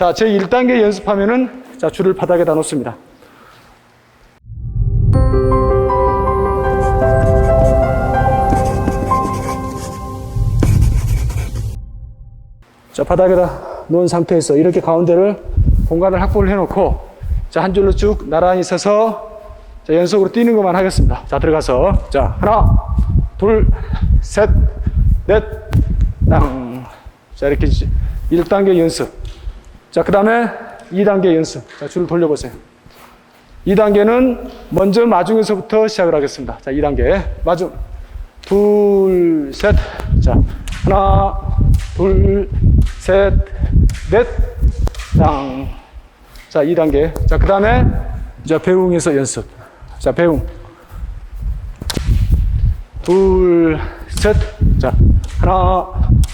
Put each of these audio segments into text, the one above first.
자, 제 1단계 연습하면은 자, 줄을 바닥에다 놓습니다. 자, 바닥에다 놓은 상태에서 이렇게 가운데를 공간을 확보를 해놓고 자, 한 줄로 쭉 나란히 서서 자, 연속으로 뛰는 것만 하겠습니다. 자, 들어가서 자, 하나, 둘, 셋, 넷, 땅. 자, 이렇게 1단계 연습. 자, 그 다음에 2단계 연습. 자, 줄을 돌려보세요. 2단계는 먼저 마중에서부터 시작을 하겠습니다. 자, 2단계. 마중. 둘, 셋. 자, 하나, 둘, 셋, 넷, 땅. 자, 2단계. 자, 그 다음에 자, 배웅에서 연습. 자, 배웅. 둘, 셋. 자, 하나,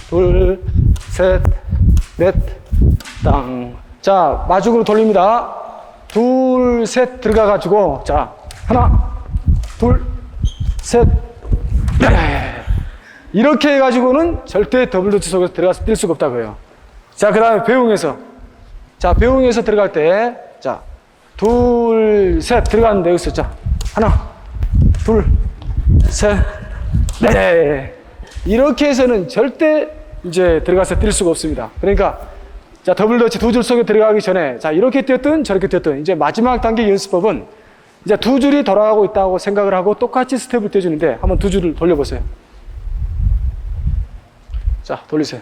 둘, 셋, 넷, 땅. 자, 마중으로 돌립니다. 둘, 셋 들어가 가지고, 자, 하나, 둘, 셋, 넷. 이렇게 해 가지고는 절대 더블 도치 속에서 들어가서 뛸 수가 없다고요. 자, 그 다음에 배웅에서. 자, 배웅에서 들어갈 때, 자, 둘, 셋 들어가는데 여기서, 자, 하나, 둘, 셋, 넷. 이렇게 해서는 절대 이제 들어가서 뛸 수가 없습니다. 그러니까, 자, 더블 더치 두 줄 속에 들어가기 전에, 자, 이렇게 뛰었든 저렇게 뛰었든, 이제 마지막 단계 연습법은 이제 두 줄이 돌아가고 있다고 생각을 하고 똑같이 스텝을 떼주는데, 한번 두 줄을 돌려보세요. 자, 돌리세요.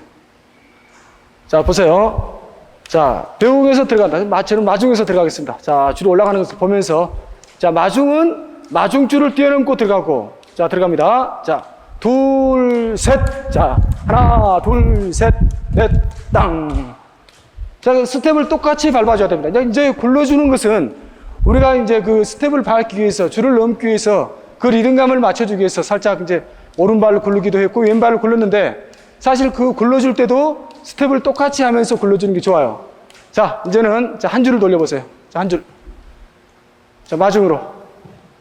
자, 보세요. 자, 배웅에서 들어간다. 마, 저는 마중에서 들어가겠습니다. 자, 줄이 올라가는 것을 보면서. 자, 마중은 마중줄을 뛰어넘고 들어가고. 자, 들어갑니다. 자, 둘, 셋. 자, 하나, 둘, 셋, 넷, 땅. 자, 그 스텝을 똑같이 밟아줘야 됩니다. 이제 굴러주는 것은 우리가 이제 그 스텝을 밟기 위해서, 줄을 넘기 위해서 그 리듬감을 맞춰주기 위해서 살짝 이제 오른발을 굴르기도 했고 왼발을 굴렀는데 사실 그 굴러줄 때도 스텝을 똑같이 하면서 굴러주는 게 좋아요. 자, 이제는 자, 한 줄을 돌려보세요. 자, 한 줄. 자, 마중으로.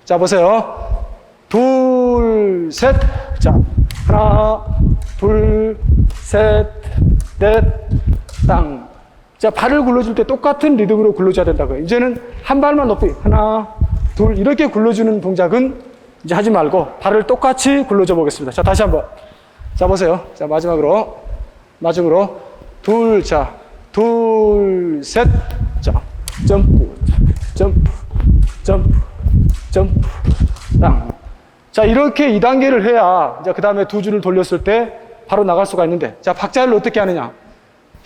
자, 보세요. 둘, 셋. 자, 하나, 둘, 셋, 넷, 땅. 자, 발을 굴러줄 때 똑같은 리듬으로 굴러줘야 된다고요. 이제는 한 발만 높이. 하나, 둘, 이렇게 굴러주는 동작은 이제 하지 말고 발을 똑같이 굴러줘 보겠습니다. 자, 다시 한 번. 자, 보세요. 자, 마지막으로. 마중으로. 둘, 자, 둘, 셋. 자, 점프, 점프, 점프, 점프, 땅. 자, 이렇게 2단계를 해야, 이제 그 다음에 두 줄을 돌렸을 때 바로 나갈 수가 있는데, 자, 박자를 어떻게 하느냐.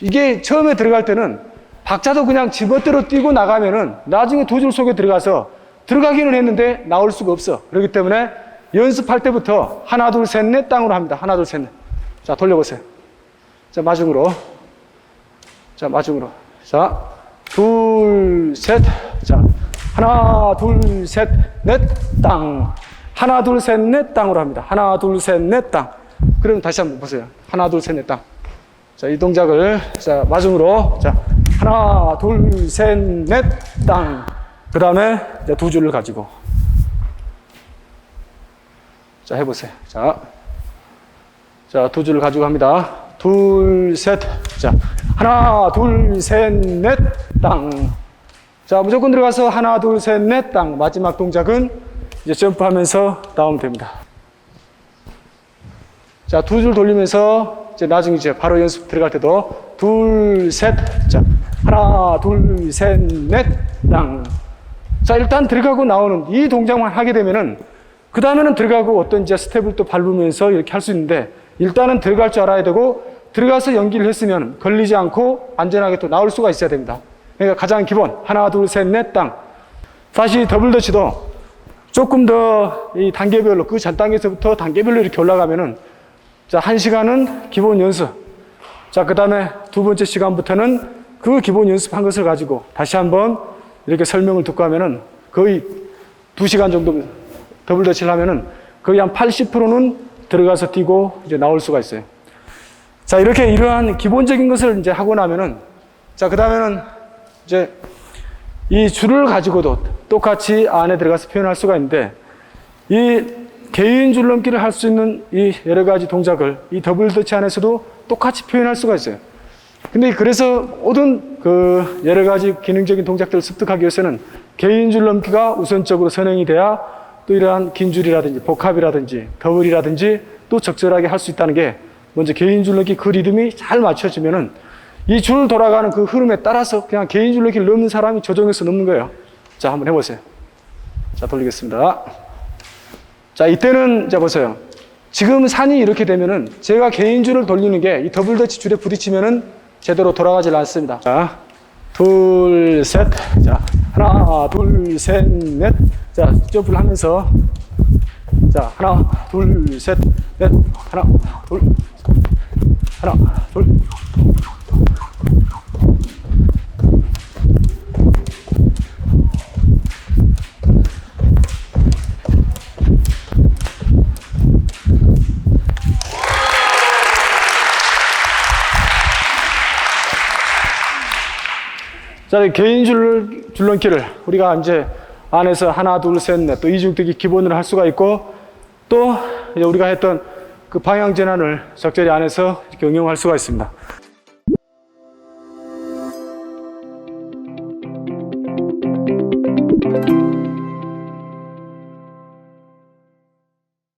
이게 처음에 들어갈 때는 박자도 그냥 지멋대로 뛰고 나가면은 나중에 두줄 속에 들어가서 들어가기는 했는데 나올 수가 없어. 그렇기 때문에 연습할 때부터 하나, 둘, 셋, 넷 땅으로 합니다. 하나, 둘, 셋, 넷. 자, 돌려보세요. 자, 마중으로. 자, 마중으로. 자, 둘, 셋. 자, 하나, 둘, 셋, 넷, 땅. 하나, 둘, 셋, 넷 땅으로 합니다. 하나, 둘, 셋, 넷 땅. 그럼 다시 한번 보세요. 하나, 둘, 셋, 넷 땅. 자, 이 동작을, 자, 마중으로. 자, 하나, 둘, 셋, 넷, 땅. 그 다음에 두 줄을 가지고. 자, 해보세요. 자, 자, 두 줄을 가지고 합니다. 둘, 셋. 자, 하나, 둘, 셋, 넷, 땅. 자, 무조건 들어가서 하나, 둘, 셋, 넷, 땅. 마지막 동작은 이제 점프하면서 나오면 됩니다. 자, 두 줄 돌리면서 이제 나중에 이제 바로 연습 들어갈 때도 둘, 셋. 자, 하나, 둘, 셋, 넷, 땅. 자, 일단 들어가고 나오는 이 동작만 하게 되면은 그 다음에는 들어가고 어떤 이제 스텝을 또 밟으면서 이렇게 할 수 있는데 일단은 들어갈 줄 알아야 되고 들어가서 연기를 했으면 걸리지 않고 안전하게 또 나올 수가 있어야 됩니다. 그러니까 가장 기본 하나 둘 셋 넷 땅. 다시 더블 더치도 조금 더 이 단계별로 그 전 단계에서부터 단계별로 이렇게 올라가면은 자 한 시간은 기본 연습. 자 그 다음에 두 번째 시간부터는 그 기본 연습한 것을 가지고 다시 한번 이렇게 설명을 듣고 하면은 거의 두 시간 정도 더블 더치를 하면은 거의 한 80%는 들어가서 뛰고 이제 나올 수가 있어요. 자, 이렇게 이러한 기본적인 것을 이제 하고 나면은 자, 그 다음에는 이제 이 줄을 가지고도 똑같이 안에 들어가서 표현할 수가 있는데 이 개인 줄넘기를 할 수 있는 이 여러 가지 동작을 이 더블 더치 안에서도 똑같이 표현할 수가 있어요. 근데 그래서 모든 그 여러 가지 기능적인 동작들을 습득하기 위해서는 개인 줄넘기가 우선적으로 선행이 돼야 또 이러한 긴 줄이라든지 복합이라든지 더블이라든지 또 적절하게 할 수 있다는 게 먼저 개인 줄넘기 그 리듬이 잘 맞춰지면은 이 줄 돌아가는 그 흐름에 따라서 그냥 개인 줄넘기를 넘는 사람이 조정해서 넘는 거예요. 자, 한번 해보세요. 자, 돌리겠습니다. 자, 이때는 자 보세요. 지금 산이 이렇게 되면은 제가 개인 줄을 돌리는 게 이 더블 더치 줄에 부딪히면은 제대로 돌아가질 않습니다. 자, 둘, 셋. 자, 하나, 둘, 셋, 넷. 자, 점프를 하면서 자, 하나, 둘, 셋, 넷. 하나, 둘, 하나, 둘. 자, 이 개인 줄, 줄넘기를 우리가 이제 안에서 하나, 둘, 셋, 넷, 또 이중뛰기 기본으로 할 수가 있고 또 우리가 했던 그 방향 전환을 적절히 안에서 이렇게 응용할 수가 있습니다.